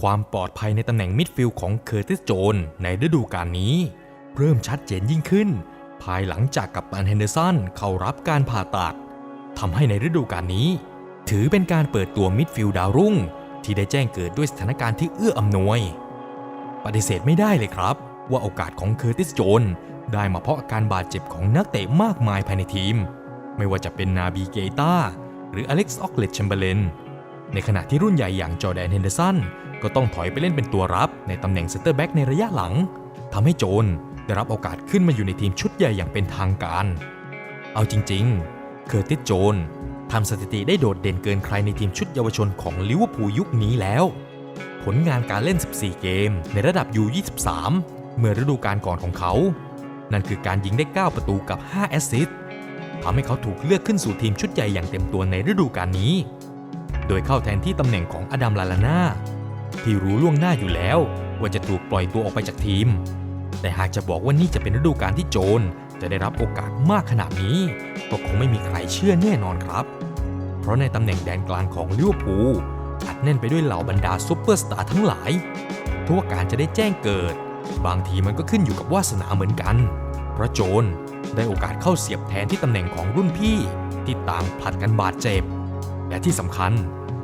ความปลอดภัยในตำแหน่งมิดฟิลด์ของเคอร์ติสโจนในฤดูกาลนี้ เริ่มชัดเจนยิ่งขึ้น ภายหลังจากกัปตันเฮนเดอร์สันเข้ารับการผ่าตัดทำให้ในฤดูกาลนี้ ถือเป็นการเปิดตัวมิดฟิลด์ดาวรุ่ง ที่ได้แจ้งเกิดด้วยสถานการณ์ที่เอื้ออำนวย ปฏิเสธไม่ได้เลยครับ ว่าโอกาสของเคอร์ติสโจนได้มาเพราะอาการบาดเจ็บของนักเตะมากมายภายในทีม ไม่ว่าจะเป็นนาบีเกตาหรืออเล็กซ์ออกเลตแชมเบเลนในขณะที่รุ่นใหญ่อย่างจอแดนเฮนเดอร์สัน ก็ต้องถอยไปเล่นเป็นตัวรับในตำแหน่งเซนเตอร์แบ็กในระยะหลังทำให้โจนได้รับโอกาสขึ้นมาอยู่ในทีมชุดใหญ่อย่างเป็นทางการ เอาจริงๆ เคอร์ติสโจนทำสถิติได้โดดเด่นเกินใครในทีมชุดเยาวชนของลิเวอร์พูลยุคนี้แล้ว ผลงานการเล่น 14 เกมในระดับ U23 เมื่อฤดูกาลก่อนของเขา นั่นคือการยิงได้ 9 ประตูกับ 5 แอสซิสต์ทำให้เขาถูกเลือกขึ้นสู่ทีมชุดใหญ่อย่างเต็มตัวในฤดูกาลนี้ โดยเข้าแทนที่ตำแหน่งของอดัมลาลาน่า ที่รู้ล่วงหน้าอยู่แล้ว ว่าจะถูกปล่อยตัวออกไปจากทีม แต่หากจะบอกว่านี่จะเป็นฤดูกาลที่โจนจะได้รับโอกาสมากขนาดนี้ ก็คงไม่มีใครเชื่อแน่นอนครับ เพราะในตำแหน่งแดนกลางของลิเวอร์พูลอัดแน่นไปด้วยเหล่าบรรดาซุปเปอร์สตาร์ทั้งหลายทั่วการจะได้แจ้งเกิด บางทีมันก็ขึ้นอยู่กับวาสนาเหมือนกัน เพราะโจนได้โอกาสเข้าเสียบแทนที่ตำแหน่งของรุ่นพี่ที่ต่างผลัดกันบาดเจ็บ และที่สำคัญ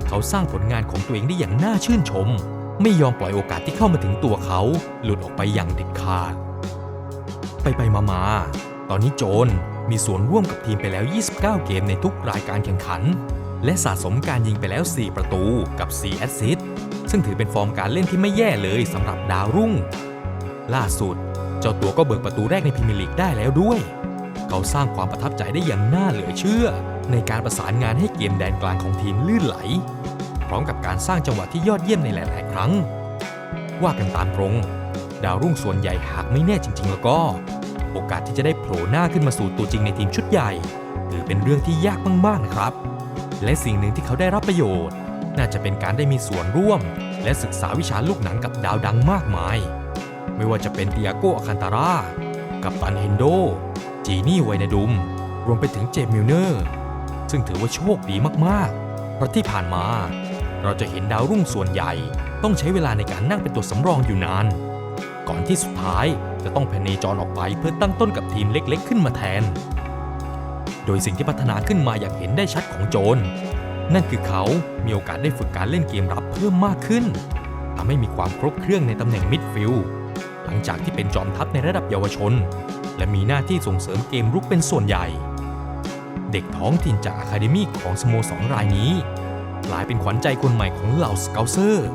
เขาสร้างผลงานของตัวเองได้อย่างน่าชื่นชม ไม่ยอมปล่อยโอกาสที่เข้ามาถึงตัวเขา หลุดออกไปอย่างเด็ดขาด ไปไปมามาตอนนี้โจนมีส่วนร่วมกับทีมไปแล้ว 29 เกมในทุกรายการแข่งขัน และสะสมการยิงไปแล้ว 4 ประตูกับ 4 แอสซิสต์ซึ่งถือเป็นฟอร์มการเล่นที่ไม่แย่เลยสำหรับดาวรุ่ง ล่าสุด เจ้าตัวก็เบิกประตูแรกในพรีเมียร์ลีกได้แล้วด้วย เขาสร้างความประทับใจได้อย่างน่าเหลือเชื่อ ในการประสานงานให้เกมแดนกลางของทีมลื่นไหล พร้อมกับการสร้างจังหวะที่ยอดเยี่ยมในหลาย ๆ ครั้ง ว่ากันตามตรง ดาวรุ่งส่วนใหญ่หากไม่แน่จริง ๆ แล้วก็ โอกาสที่จะได้โผล่หน้าขึ้นมาสู่ตัวจริงในทีมชุดใหญ่ ถือเป็นเรื่องที่ยากมาก ๆ นะครับ และสิ่งหนึ่งที่เขาได้รับประโยชน์ น่าจะเป็นการได้มีส่วนร่วม และศึกษาวิชาลูกหนังกับดาวดังมากมาย ไม่ว่าจะเป็นเตียโกอาคันตาร่ากับตันเฮนโด จีนี่ไวนาดุม รวมไปถึงเจมส์มิลเนอร์ ซึ่งถือว่าโชคดีมาก ๆ เพราะที่ผ่านมา เราจะเห็นดาวรุ่งส่วนใหญ่ ต้องใช้เวลาในการนั่งเป็นตัวสำรองอยู่นาน ก่อนที่สุดท้ายจะต้องแพเนจรออกไปเพื่อตั้งต้นกับทีมเล็ก ๆ ขึ้นมาแทน โดยสิ่งที่พัฒนาขึ้นมาอย่างเห็นได้ชัดของโจน นั่นคือเขามีโอกาสได้ฝึกการเล่นเกมรับเพิ่มมากขึ้นทำให้มีความครบเครื่องในตำแหน่งมิดฟิลด์หลังจากที่เป็นจอมทัพในระดับเยาวชน และมีหน้าที่ส่งเสริมเกมรุกเป็นส่วนใหญ่ เด็กท้องถิ่นจากอะคาเดมี่ของสโมสรรายนี้ กลายเป็นขวัญใจคนใหม่ของเหล่าสเกลเซอร์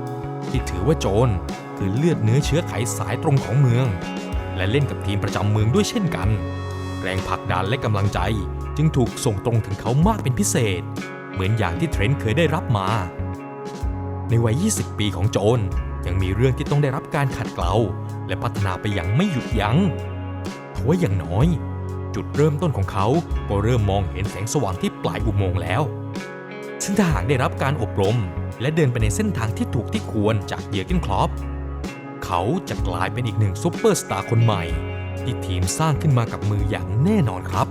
ที่ถือว่าโจนคือเลือดเนื้อเชื้อไขสายตรงของเมือง และเล่นกับทีมประจำเมืองด้วยเช่นกัน แรงผลักดันและกำลังใจจึงถูกส่งตรงถึงเขามากเป็นพิเศษ เหมือนอย่างที่เทรนต์เคยได้รับมา ในวัย 20 ปีของโจนยังมีเรื่องที่ต้องได้รับการขัดเกลาและพัฒนาไปอย่างไม่หยุดยัง้งเทว่าอย่างน้อย จุดเริ่มต้นของเขาก็เริ่มมองเห็นแสงสว่างที่ปลายอุโมงค์แล้ว ซึ่งถ้าหากได้รับการอบรม และเดินไปในเส้นทางที่ถูกที่ควรจากเยอร์เกนคลอปเขาจะกลายเป็นอีกหนึ่งซูเปอร์สตาร์คนใหม่ ที่ทีมสร้างขึ้นมากับมืออย่างแน่นอนครับ